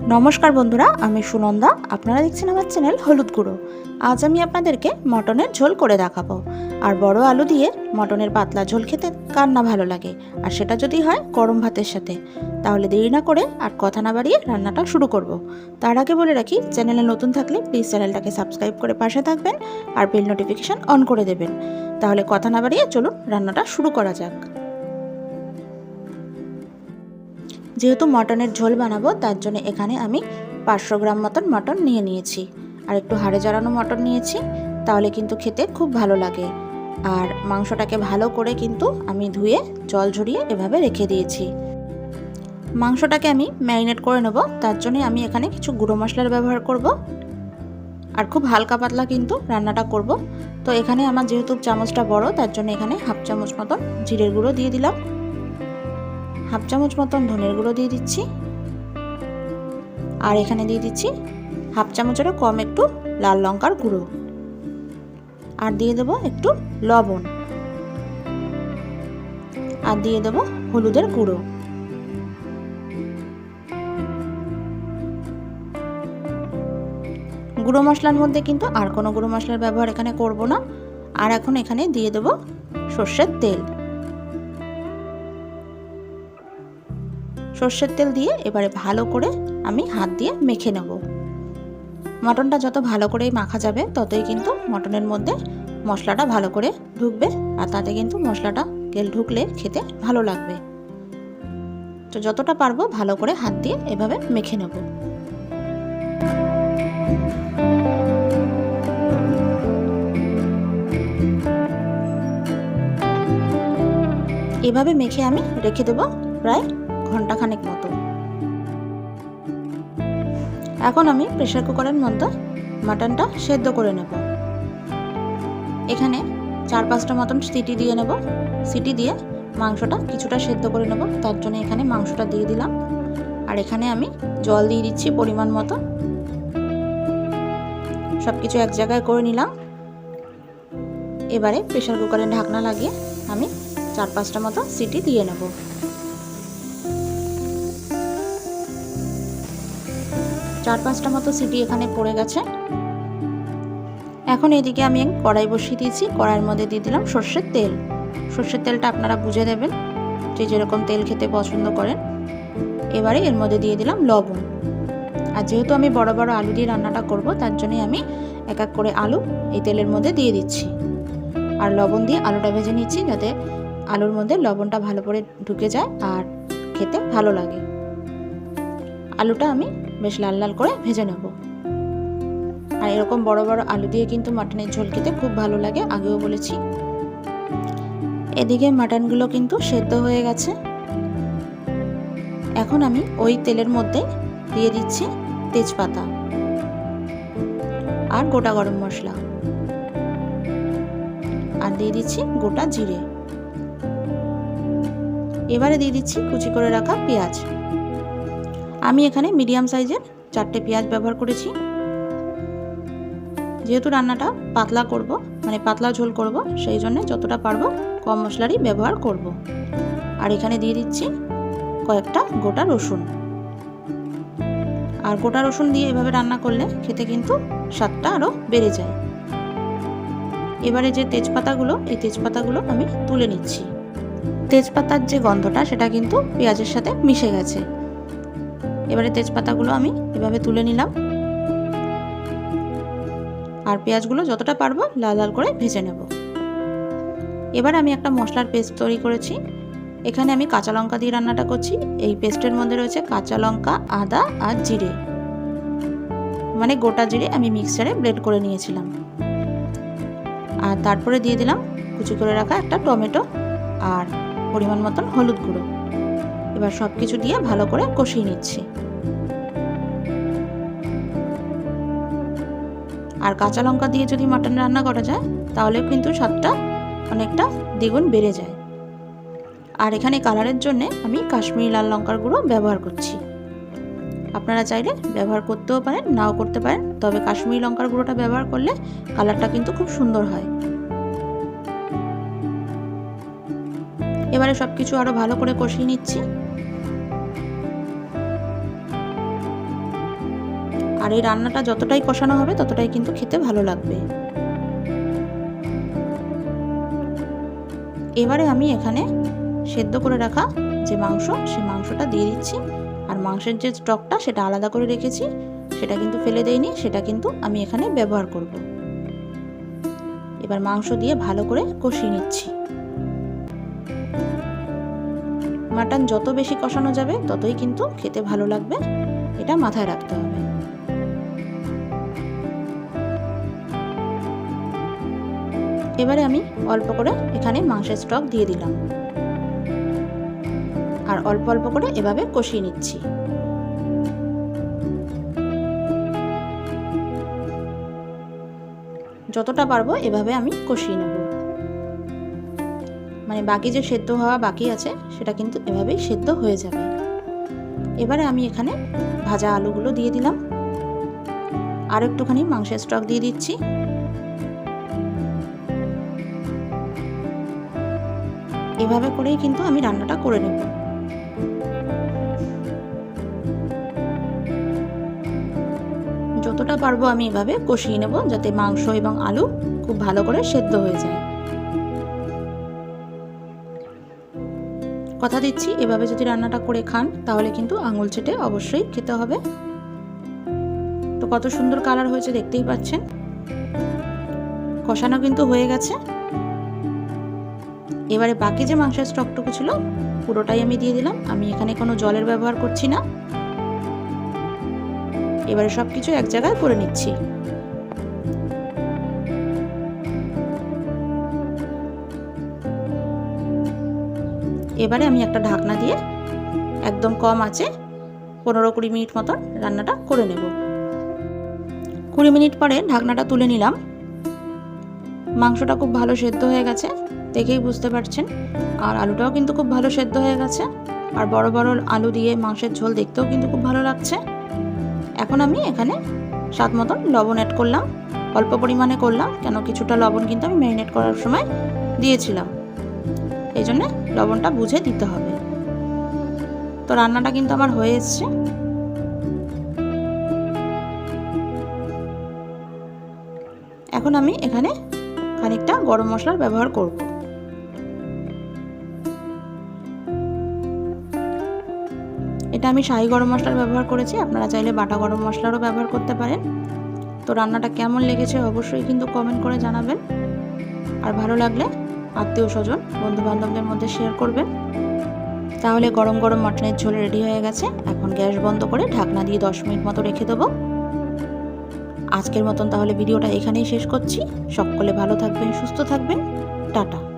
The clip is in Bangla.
নমস্কার বন্ধুরা, আমি সুনন্দা। আপনারা দেখছেন আমার চ্যানেল হলুদ গুঁড়ো। আজ আমি আপনাদেরকে মটনের ঝোল করে দেখাবো। আর বড় আলু দিয়ে মটনের পাতলা ঝোল খেতে কার না ভালো লাগে? আর সেটা যদি হয়, গরম ভাতের সাথে। তাহলে দেরি না করে আর কথা না বাড়িয়ে রান্নাটা শুরু করব। তার আগে বলে রাখি, চ্যানেলে নতুন থাকলে প্লিজ চ্যানেলটাকে সাবস্ক্রাইব করে পাশে থাকবেন আর বেল নোটিফিকেশান অন করে দেবেন। তাহলে কথা না বাড়িয়ে চলুন রান্নাটা শুরু করা যাক। যেহেতু মটনের ঝোল বানাবো, তার জন্য এখানে আমি পাঁচশো গ্রাম মতন মটন নিয়ে নিয়েছি। আর একটু হাড়ে জড়ানো মটন নিয়েছি, তাহলে কিন্তু খেতে খুব ভালো লাগে। আর মাংসটাকে ভালো করে কিন্তু আমি ধুয়ে, জল ঝরিয়ে এভাবে রেখে দিয়েছি। মাংসটাকে আমি ম্যারিনেট করে নেব, তার জন্য আমি এখানে কিছু গুঁড়ো মশলার ব্যবহার করব। আর খুব হালকা পাতলা কিন্তু রান্নাটা করব। তো এখানে আমার যেহেতু চামচটা বড়, তার জন্য এখানে হাফ চামচ মতন জিরের গুঁড়ো দিয়ে দিলাম। হাফ চামচ মতন ধনের গুঁড়ো দিয়ে দিচ্ছি। আর এখানে দিয়ে দিচ্ছি হাফ চামচেরও কম একটু লাল লঙ্কার গুঁড়ো। আর দিয়ে দেব একটু লবণ। আর দিয়ে দেব হলুদের গুঁড়ো। গুঁড়ো মশলার মধ্যে কিন্তু আর কোনো গুঁড়ো মশলার ব্যবহার এখানে করব না। আর এখন এখানে দিয়ে দেব সর্ষের তেল। সর্ষের তেল দিয়ে এবারে ভালো করে আমি হাত দিয়ে মেখে নেব। মটনটা যত ভালো করেই মাখা যাবে, ততই কিন্তু মটনের মধ্যে মশলাটা ভালো করে ঢুকবে আর তাতে কিন্তু মশলাটা তেল ঢুকলে খেতে ভালো লাগবে। তো যতটা পারব ভালো করে হাত দিয়ে এভাবে মেখে নেব। এভাবে মেখে আমি রেখে দেবো প্রায় ঘন্টাখানেক মতো। এখন আমি প্রেশার কুকারের মধ্যে মাটনটা সেদ্ধ করে নেব। এখানে চার পাঁচটা মতন সিটি দিয়ে নেব। সিটি দিয়ে মাংসটা কিছুটা সেদ্ধ করে নেব। তার জন্য এখানে মাংসটা দিয়ে দিলাম। আর এখানে আমি জল দিয়ে দিচ্ছি পরিমাণ মতো। সব কিছু এক জায়গায় করে নিলাম। এবারে প্রেশার কুকারের ঢাকনা লাগিয়ে আমি চার পাঁচটা মতো সিটি দিয়ে নেব। চার পাঁচটা মতো সিটি এখানে পড়ে গেছে। এখন এদিকে আমি কড়াই বসিয়ে দিয়েছি, কড়াইয়ের মধ্যে দিয়ে দিলাম সর্ষের তেল। সর্ষের তেলটা আপনারা বুঝে দেবেন যে যেরকম তেল খেতে পছন্দ করেন। এবারে এর মধ্যে দিয়ে দিলাম লবণ। আর যেহেতু আমি বড় বড় আলু দিয়ে রান্নাটা করব, তার জন্যই আমি এক এক করে আলু এই তেলের মধ্যে দিয়ে দিচ্ছি। আর লবণ দিয়ে আলুটা ভেজে নিচ্ছি যাতে আলুর মধ্যে লবণটা ভালো করে ঢুকে যায় আর খেতে ভালো লাগে। আলুটা আমি বেশ লাল লাল করে ভেজে নেব। আর এরকম বড় বড় আলু দিয়ে কিন্তু মাটনের ঝোল খেতে খুব ভালো লাগে, আগেও বলেছি। এদিকে মাটনগুলো কিন্তু সেদ্ধ হয়ে গেছে। এখন আমি ওই তেলের মধ্যে দিয়ে দিচ্ছি তেজপাতা আর গোটা গরম মশলা। আর দিয়ে দিচ্ছি গোটা জিরে। এবারে দিয়ে দিচ্ছি কুচি করে রাখা পেঁয়াজ। আমি এখানে মিডিয়াম সাইজের চারটে পেঁয়াজ ব্যবহার করেছি। যেহেতু রান্নাটা পাতলা করব মানে পাতলা ঝোল করব, সেই জন্য যতটা পারব কম মশলারই ব্যবহার করব। আর এখানে দিয়ে দিচ্ছি কয়েকটা গোটা রসুন। আর গোটা রসুন দিয়ে এভাবে রান্না করলে খেতে কিন্তু স্বাদটা আরও বেড়ে যায়। এবারে যে তেজপাতাগুলো, এই তেজপাতাগুলো আমি তুলে নিচ্ছি। তেজপাতার যে গন্ধটা, সেটা কিন্তু পেঁয়াজের সাথে মিশে গেছে। এবারে তেজপাতাগুলো আমি এভাবে তুলে নিলাম। আর পেঁয়াজগুলো যতটা পারব লাল লাল করে ভেজে নেব। এবার আমি একটা মশলার পেস্ট তৈরি করেছি। এখানে আমি কাঁচা লঙ্কা দিয়ে রান্নাটা করছি। এই পেস্টের মধ্যে রয়েছে কাঁচা লঙ্কা, আদা আর জিরে। মানে গোটা জিরে আমি মিক্সারে ব্লেড করে নিয়েছিলাম। আর তারপরে দিয়ে দিলাম কুচি করে রাখা একটা টমেটো আর পরিমাণ মতন হলুদ গুঁড়ো। এবার সব কিছু দিয়ে ভালো করে কষিয়ে নিচ্ছি। আর কাঁচা লঙ্কা দিয়ে যদি মাটন রান্না করা যায়, তাহলে কিন্তু স্বাদটা অনেকটা দ্বিগুণ বেড়ে যায়। আর এখানে কালারের জন্যে আমি কাশ্মীরি লাল লঙ্কার গুঁড়ো ব্যবহার করছি। আপনারা চাইলে ব্যবহার করতেও পারেন, নাও করতে পারেন, তবে কাশ্মীরি লঙ্কার গুঁড়োটা ব্যবহার করলে কালারটা কিন্তু খুব সুন্দর হয়। এবারে সব কিছু আরও ভালো করে কষিয়ে নিচ্ছি। এই রান্নাটা যতটাই কষানো হবে, ততটাই কিন্তু খেতে ভালো লাগবে। এবারে আমি এখানে সেদ্ধ করে রাখা যে মাংস সেই মাংসটা দিয়ে দিচ্ছি। আর মাংসের যে স্টকটা, সেটা আলাদা করে রেখেছি। সেটা কিন্তু ফেলে দেয়নি সেটা কিন্তু আমি এখানে ব্যবহার করব। এবার মাংস দিয়ে ভালো করে কষিয়ে নিচ্ছি। মাটন যত বেশি কষানো যাবে, ততই কিন্তু খেতে ভালো লাগবে। এটা মাথায় রাখতে হবে। এবারে আমি অল্প করে এখানে মাংসের স্টক দিয়ে দিলাম। আর অল্প অল্প করে এভাবে কষিয়ে নিচ্ছি। যতটা পারব এভাবে আমি কষিয়ে নেব। মানে বাকি যে সেদ্ধ হওয়া বাকি আছে, সেটা কিন্তু এভাবেই সেদ্ধ হয়ে যাবে। এবারে আমি এখানে ভাজা আলুগুলো দিয়ে দিলাম। আর একটুখানি মাংসের স্টক দিয়ে দিচ্ছি। এভাবে করেই কিন্তু আমি রান্নাটা করে নেব। যতটা পারব আমি এভাবে কষিয়ে নেব যাতে মাংস এবং আলু খুব ভালো করে সেদ্ধ হয়ে যায়। কথা দিচ্ছি, এভাবে যদি রান্নাটা করে খান, তাহলে কিন্তু আঙুল চেটে অবশ্যই খেতে হবে। তো কত সুন্দর কালার হয়েছে দেখতেই পাচ্ছেন। কষানো কিন্তু হয়ে গেছে। এবারে বাকি যে মাংসের স্টকটুকু ছিল, পুরোটাই আমি দিয়ে দিলাম। আমি এখানে কোনো জলের ব্যবহার করছি না। এবারে সব কিছু এক জায়গায় করে নিচ্ছি। এবারে আমি একটা ঢাকনা দিয়ে একদম কম আছে, পনেরো কুড়ি মিনিট মতন রান্নাটা করে নেব। কুড়ি মিনিট পরে ঢাকনাটা তুলে নিলাম। মাংসটা খুব ভালো সেদ্ধ হয়ে গেছে। দেখেই বুঝতে পারছেন। আর আলুটাও কিন্তু খুব ভালো সেদ্ধ হয়ে গেছে। আর বড় বড় আলু দিয়ে মাংসের ঝোল দেখতেও কিন্তু খুব ভালো লাগছে। এখন আমি এখানে স্বাদ মতন লবণ অ্যাড করলাম। অল্প পরিমাণে করলাম, কেন কিছুটা লবণ কিন্তু আমি ম্যারিনেট করার সময় দিয়েছিলাম। এই জন্যে লবণটা বুঝে দিতে হবে। তো রান্নাটা কিন্তু আমার হয়ে এসছে। এখন আমি এখানে খানিকটা গরম মশলার ব্যবহার করব। এটা আমি শাহি গরম মশলার ব্যবহার করেছি, আপনারা চাইলে বাটা গরম মশলারও ব্যবহার করতে পারেন। তো রান্নাটা কেমন লেগেছে অবশ্যই কিন্তু কমেন্ট করে জানাবেন। আর ভালো লাগলে আত্মীয় স্বজন বন্ধু বান্ধবদের মধ্যে শেয়ার করবেন। তাহলে গরম গরম মটনের ঝোল রেডি হয়ে গেছে। এখন গ্যাস বন্ধ করে ঢাকনা দিয়ে দশ মিনিট মতো রেখে দেবো। আজকের মতন তাহলে ভিডিওটা এখানেই শেষ করছি। সকলে ভালো থাকবেন, সুস্থ থাকবেন। টাটা।